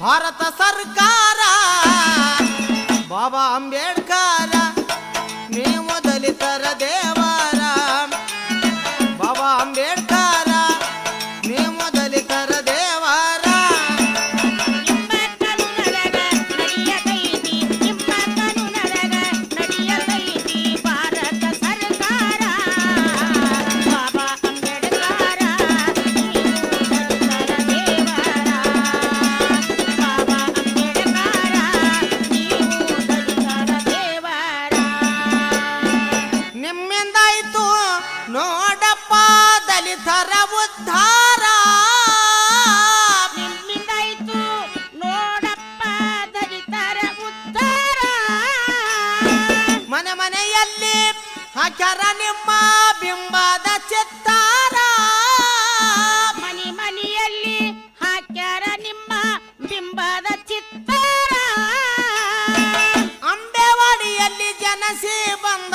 ಭಾರತ ಸರ್ಕಾರ ಬಾಬಾ ಅಂಬೇಡ್ಕರ್ ಉದ್ಧಾರ ನಿಮ್ಮಿಂದಾಯ್ತು ನೋಡಪ್ಪ ದಲಿತರ ಉದ್ಧಾರ ಮನೆ ಮನೆಯಲ್ಲಿ ಹಾಕ್ಯಾರ ನಿಮ್ಮ ಬಿಂಬದ ಚಿತ್ತಾರ. ಮನೆ ಮನೆಯಲ್ಲಿ ಹಾಕ್ಯಾರ ನಿಮ್ಮ ಬಿಂಬದ ಚಿತ್ತಾರ. ಅಂಬೆವಾಡಿಯಲ್ಲಿ ಜನಸಿ ಬಂದ,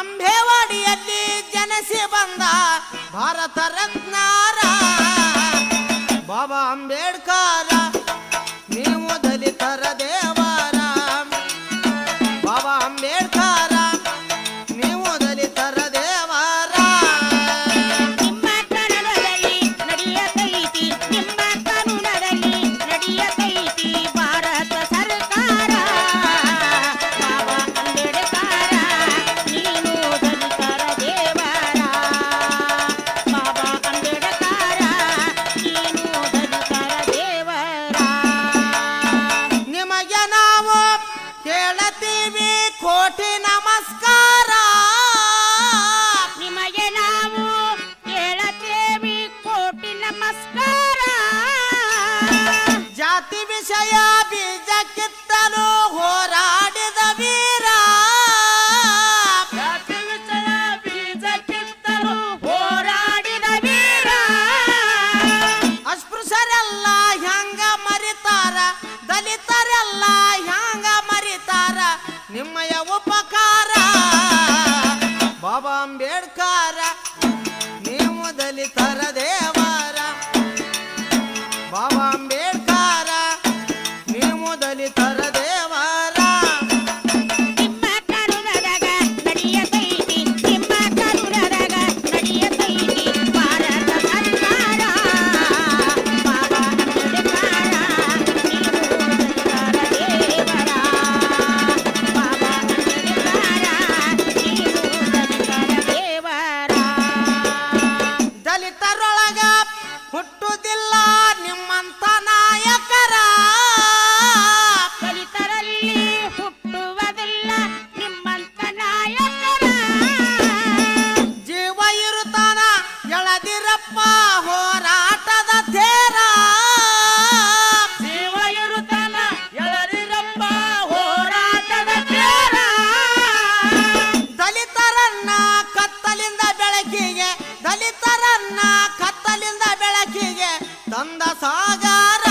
ಅಂಬೆವಾಡಿಯಲ್ಲಿ ಜನಸಿ ಬಂದ. భారత రత్నారా ದೇವಿ ಕೋಟಿ ನಮಸ್ಕಾರ ನಿಮಗೆ ನಾವು ಹೇಳತೇವಿ ಕೋಟಿ ನಮಸ್ಕಾರ ಜಾತಿ ವಿಷಯ ಬೀಜ ಕಿತ್ತಲು ಹೋರಾಡಿದ ವೀರ ಜಾತಿ ವಿಷಯ ಬೀಜ ಕಿತ್ತಲು ಹೋರಾಡಿದ ವೀರ ಅಂದ ಸಾಗರ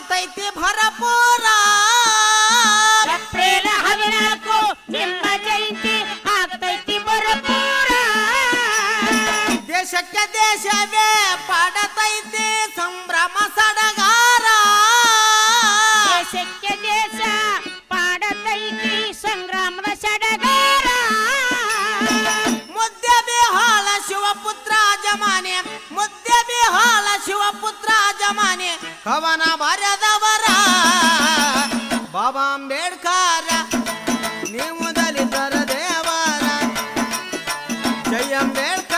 ಆಗ್ತೈತಿ ಭರಪೂರ. ಏಪ್ರಿಲ್ ಹದಿನಾಲ್ಕು ನಿಮ್ಮ ಜಯಂತಿ ಆಗ್ತೈತಿ ಭರಪೂರ. ದೇಶಕ್ಕೆ ದೇಶವೇ ಪಾಡತೈತಿ ಸಂಭ್ರಮ ಸಡಗಾರ. ದೇಶಕ್ಕೆ ದೇಶ ಪಾಡತೈತಿ ಸಂಗ್ರಾಮದ ಸಡಗಾರ. ಮುದ್ದೆ ಬಿಹಾಳ ಶಿವಪುತ್ರ ಜಮಾನೆ ಮುದ್ದೆ ಬಿಹಾಳ ಶಿವಪುತ್ರ ಜಮಾನೆ. ಕವನ ಬರೆದವರ ಬಾಬಾ ಅಂಬೇಡ್ಕರ ನೀವು ದಲಿತರ ದೇವರ. ಜಯ ಅಂಬೇಡ್ಕರ್.